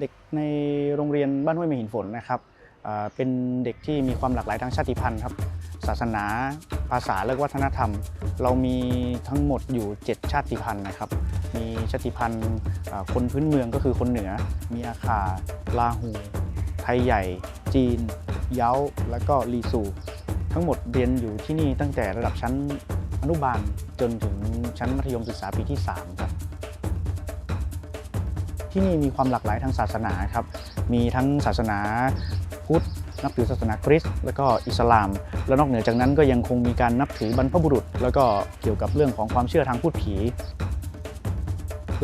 เด็กในโรงเรียนบ้านห้วยไม่หินฝนนะครับเป็นเด็กที่มีความหลากหลายทางชาติพันธุ์ครับ ศาสนา ภาษาและวัฒนธรรม เรามีทั้งหมดอยู่ 7 ชาติพันธุ์นะครับ มีชาติพันธุ์คนพื้นเมืองก็คือคนเหนือ มีอาคาลาหู ไทยใหญ่ จีน เย้า และก็ลีซู ทั้งหมดเรียนอยู่ที่นี่ตั้งแต่ระดับชั้นอนุบาลจนถึงชั้นมัธยมศึกษาปีที่ 3 ครับ ที่นี่มีความหลากหลายทางศาสนาครับ มีทั้งศาสนาพุทธนับถือศาสนาคริสต์แล้วก็อิสลาม แล้วนอกเหนือจากนั้นก็ยังคงมีการนับถือบรรพบุรุษ แล้วก็เกี่ยวกับเรื่องของความเชื่อทางพูดผี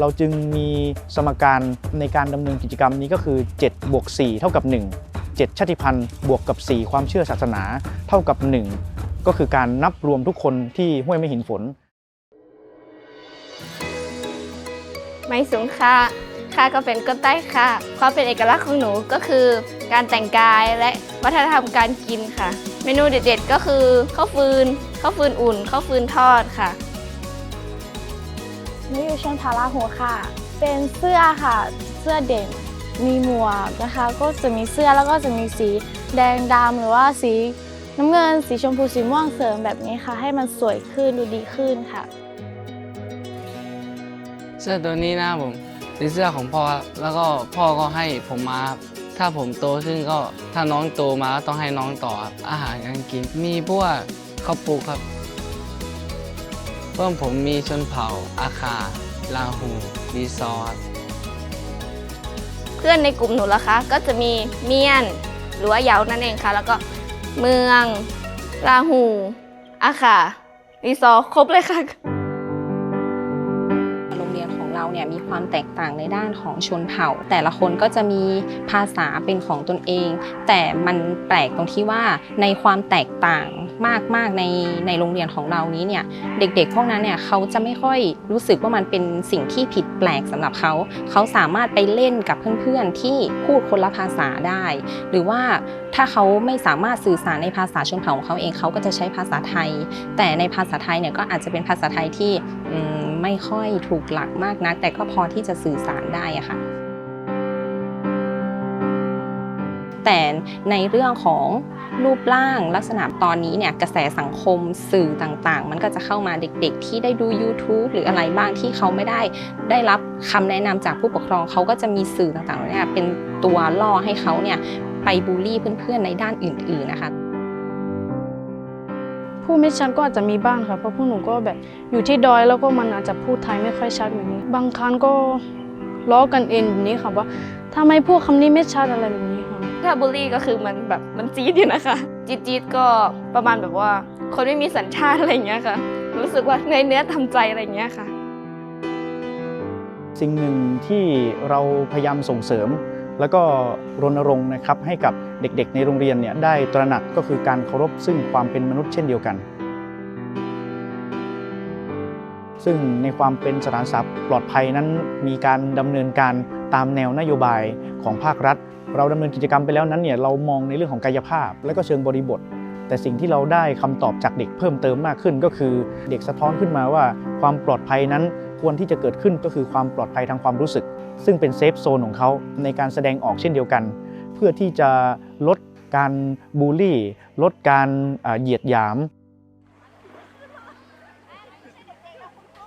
เราจึงมีสมการในการดำเนินกิจกรรมนี้ก็คือ7บวก4เท่ากับ 1 7 ชาติพันธุ์บวกกับ 4 ความเชื่อศาสนาเท่ากับ 1 ก็คือการนับรวมทุกคนที่ห้วยไม่หินฝน ไม่สูงค่ะ ค่ะก็เป็นก้นใต้ค่ะ ความเป็นเอกลักษณ์ของหนูก็คือการแต่งกายและวัฒนธรรมการกินค่ะ เมนูเด็ดๆก็คือข้าวฟืนข้าวฟืนอุ่นข้าวฟืนทอดค่ะหนูอยู่ชั้นพาราหัวค่ะ เป็นเสื้อค่ะ เสื้อเด่นมีหมวกนะคะ ก็จะมีเสื้อแล้วก็จะมีสีแดงดำหรือว่าสีน้ำเงิน สีชมพูสีม่วงเสริมแบบนี้ค่ะ ให้มันสวยขึ้นดูดีขึ้นค่ะ เสื้อตัวนี้นะครับผม เป็นเสื้อของพ่อครับแล้วก็พ่อก็ให้ผมมาครับถ้าผมโตขึ้นก็ถ้าน้องโตมาก็ต้องให้น้องต่อครับอาหารการกิน มีพวกข้าวปลูกครับ เพิ่มผมมีชนเผ่า อาคาลาหูรีซอร์เพื่อนในกลุ่มหนูล่ะคะ ก็จะมีเมียน หรือว่าเยานั่นเองค่ะ แล้วก็เมืองราหูอาค่ะรีซอร์ครบเลยค่ะ เนี่ยมีความแตกต่างในด้านของชนเผ่า แต่ละคนก็จะมีภาษาเป็นของตนเอง แต่มันแปลกตรงที่ว่าในความแตกต่างมากๆในในโรงเรียนของเรานี้เนี่ยเด็กๆพวกนั้นเนี่ยเขาจะไม่ค่อยรู้สึกว่ามันเป็นสิ่งที่ผิดแปลกสำหรับเขา เขาสามารถไปเล่นกับเพื่อนๆที่พูดคนละภาษาได้ หรือว่าถ้าเขาไม่สามารถสื่อสารในภาษาชนเผ่าของเขาเองเขาก็จะใช้ภาษาไทย แต่ในภาษาไทยเนี่ยก็อาจจะเป็นภาษาไทยที่อืม ไม่ค่อยถูกหลักมากนัก แต่ก็พอที่จะสื่อสารได้ค่ะ แต่ในเรื่องของรูปร่างลักษณะตอนนี้เนี่ยกระแสสังคมสื่อต่างๆ มันก็จะเข้ามาเด็กๆ ที่ได้ดู YouTube หรืออะไรบ้างที่เขาไม่ได้ได้รับคำแนะนำจากผู้ปกครองเขาก็จะมีสื่อต่างๆเนี่ยเป็นตัวล่อให้เขาเนี่ยไปบูลลี่เพื่อนๆในด้านอื่น ๆนะคะ ผู้ไม่ชัดก็อาจจะมีบ้างค่ะเพราะพวกหนูก็แบบอยู่ที่ดอยแล้วก็มันอาจจะพูดไทยไม่ค่อยชัดแบบนี้ บางครั้งก็ล้อกันเองแบบนี้ค่ะว่าทำไมพูดคำนี้ไม่ชัดอะไรแบบนี้ค่ะถ้าบูลลี่ก็คือมันแบบมันจี๊ดอยู่นะคะจี๊ดจี๊ดก็ประมาณแบบว่า คนไม่มีสัญชาติอะไรอย่างเงี้ยค่ะ รู้สึกว่าในเนื้อทำใจอะไรอย่างเงี้ยค่ะ สิ่งหนึ่งที่เราพยายามส่งเสริม แล้วก็รณรงค์นะครับให้กับเด็กๆ ในโรงเรียนเนี่ยได้ตระหนักก็คือการเคารพซึ่งความเป็นมนุษย์เช่นเดียวกัน ซึ่งในความเป็นสถานศึกษาปลอดภัยนั้นมีการดำเนินการตามแนวนโยบายของภาครัฐ เราดำเนินกิจกรรมไปแล้วนั้นเนี่ยเรามองในเรื่องของกายภาพ และก็เชิงบริบท แต่สิ่งที่เราได้คำตอบจากเด็กเพิ่มเติมมากขึ้นก็คือเด็กสะท้อนขึ้นมาว่าความปลอดภัยนั้น ควรที่จะเกิดขึ้นก็คือความปลอดภัยทางความรู้สึก ซึ่งเป็นเซฟโซนของเขาในการแสดงออกเช่นเดียวกัน เพื่อที่จะลดการบูลลี่ ลดการเหยียดหยาม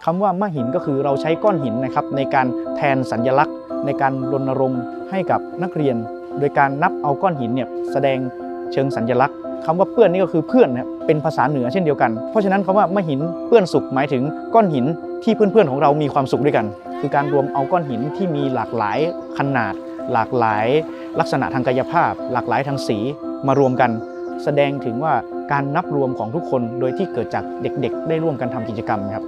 คำว่ามะหินก็คือเราใช้ก้อนหินนะครับในการแทนสัญญลักษณ์ ในการรณรงค์ให้กับนักเรียน โดยการนับเอาก้อนหินเนี่ยแสดงเชิงสัญญลักษณ์คำว่าเปื้อนนี่ก็คือเพื่อนนะครับเป็นภาษาเหนือเช่นเดียวกัน เพราะฉะนั้นคำว่ามะหินเปื้อนสุขหมายถึงก้อนหิน ที่เพื่อนๆของเรามีความสุขด้วยกัน คือการรวมเอาก้อนหินที่มีหลากหลายขนาด หลากหลายลักษณะทางกายภาพ หลากหลายทางสีมารวมกัน แสดงถึงว่าการนับรวมของทุกคนโดยที่เกิดจากเด็กๆ ได้ร่วมกันทำกิจกรรมครับ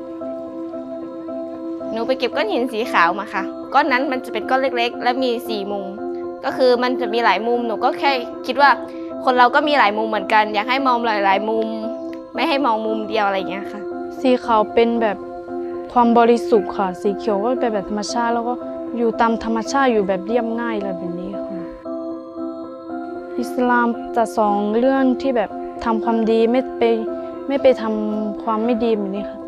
หนูไปเก็บก้อนหินสีขาวมาค่ะ ก้อนนั้นมันจะเป็นก้อนเล็ก ๆ และมีสี่มุม ก็คือมันจะมีหลายมุมหนูก็แค่คิดว่าคนเราก็มีหลายมุมเหมือนกัน อยากให้มองหลายๆมุม ไม่ให้มองมุมเดียวอะไรอย่างเงี้ยค่ะ สีขาวเป็นแบบ ความบริสุทธิ์ค่ะ สีเขียวก็เป็นแบบธรรมชาติ แล้วก็อยู่ตามธรรมชาติอยู่แบบเรียบง่ายอะไรแบบนี้ค่ะ อิสลามจะสอนเรื่องที่แบบทำความดีไม่ไปไม่ไปทำความไม่ดีแบบนี้ค่ะ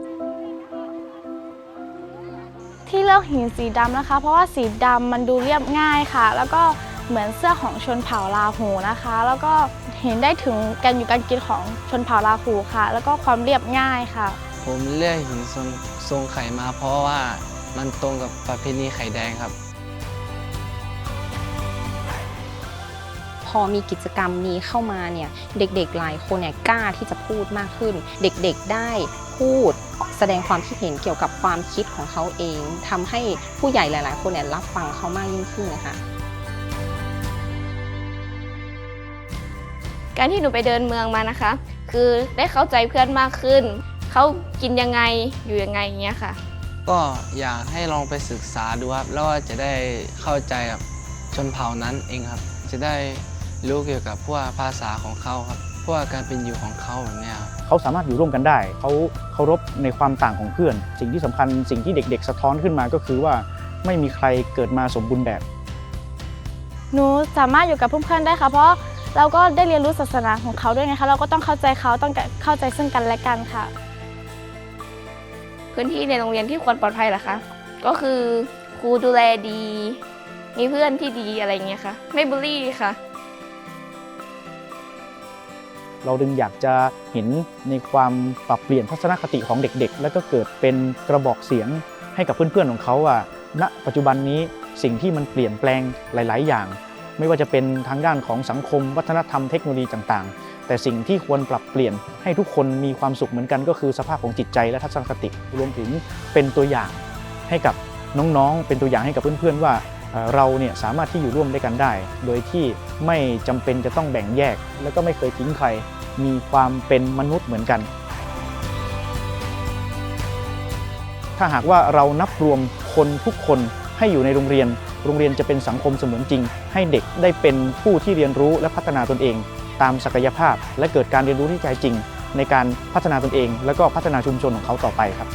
ที่เลือกหินสีดำนะคะ เพราะว่าสีดำมันดูเรียบง่ายค่ะ แล้วก็เหมือนเสื้อของชนเผ่าลาหูนะคะ แล้วก็เห็นได้ถึงการอยู่การกินของชนเผ่าลาหูค่ะ แล้วก็ความเรียบง่ายค่ะ ผมเลือกหินทรงทรงไข่มาเพราะว่ามันตรงกับประเพณีไข่แดงครับ พอมีกิจกรรมนี้เข้ามาเนี่ยเด็กๆหลายคนเนี่ยกล้าที่จะพูดมากขึ้น เด็กๆได้พูดแสดงความคิดเห็นเกี่ยวกับความคิดของเขาเองทำให้ผู้ใหญ่หลาย ๆ คนเนี่ยรับฟังเขามากยิ่งขึ้นนะคะการที่หนูไปเดินเมืองมานะคะ คือได้เข้าใจเพื่อนมากขึ้น เขากินยังไงอยู่ยังไงอย่างเงี้ยค่ะ ก็อยากให้ลองไปศึกษาดูครับ แล้วก็จะได้เข้าใจกับชนเผ่านั้นเองครับ จะได้รู้เกี่ยวกับพวกภาษาของเขาครับพวกการเป็นอยู่ของเขาแบบเนี้ยครับเขาสามารถอยู่ร่วมกันได้ เขาเคารพในความต่างของเพื่อน สิ่งที่สำคัญสิ่งที่เด็ก ๆ สะท้อนขึ้นมาก็คือว่าไม่มีใครเกิดมาสมบูรณ์แบบ หนูสามารถอยู่กับเพื่อนๆได้ค่ะ เพราะเราก็ได้เรียนรู้ศาสนาของเขาด้วยไงคะ เราก็ต้องเข้าใจเขาต้องเข้าใจซึ่งกันและกันค่ะ พื้นที่ในโรงเรียนที่ควรปลอดภัยเหรอคะ ก็คือครูดูแลดี มีเพื่อนที่ดีอะไรเงี้ยค่ะ ไม่บูลลี่ค่ะ เราดึงอยากจะเห็นในความปรับเปลี่ยนทัศนคติของเด็กๆ แล้วก็เกิดเป็นกระบอกเสียงให้กับเพื่อนๆของเขาว่าณปัจจุบันนี้สิ่งที่มันเปลี่ยนแปลงหลาย ๆ อย่าง ไม่ว่าจะเป็นทางด้านของสังคม วัฒนธรรมเทคโนโลยีต่างๆ แต่สิ่งที่ควรปรับเปลี่ยนให้ทุกคนมีความสุขเหมือนกันก็คือสภาพของจิตใจและทัศนคติรวมถึงเป็นตัวอย่างให้กับน้องๆ เป็นตัวอย่างให้กับเพื่อนๆว่าเราเนี่ยสามารถที่อยู่ร่วมด้วยกันได้ โดยที่ไม่จำเป็นจะต้องแบ่งแยก แล้วก็ไม่เคยทิ้งใคร มีความเป็นมนุษย์เหมือนกัน ถ้าหากว่าเรานับรวมคนทุกคนให้อยู่ในโรงเรียน โรงเรียนจะเป็นสังคมเสมือนจริง ให้เด็กได้เป็นผู้ที่เรียนรู้และพัฒนาตนเอง ตามศักยภาพ และเกิดการเรียนรู้ที่แท้จริง ในการพัฒนาตนเอง และก็พัฒนาชุมชนของเขาต่อไปครับ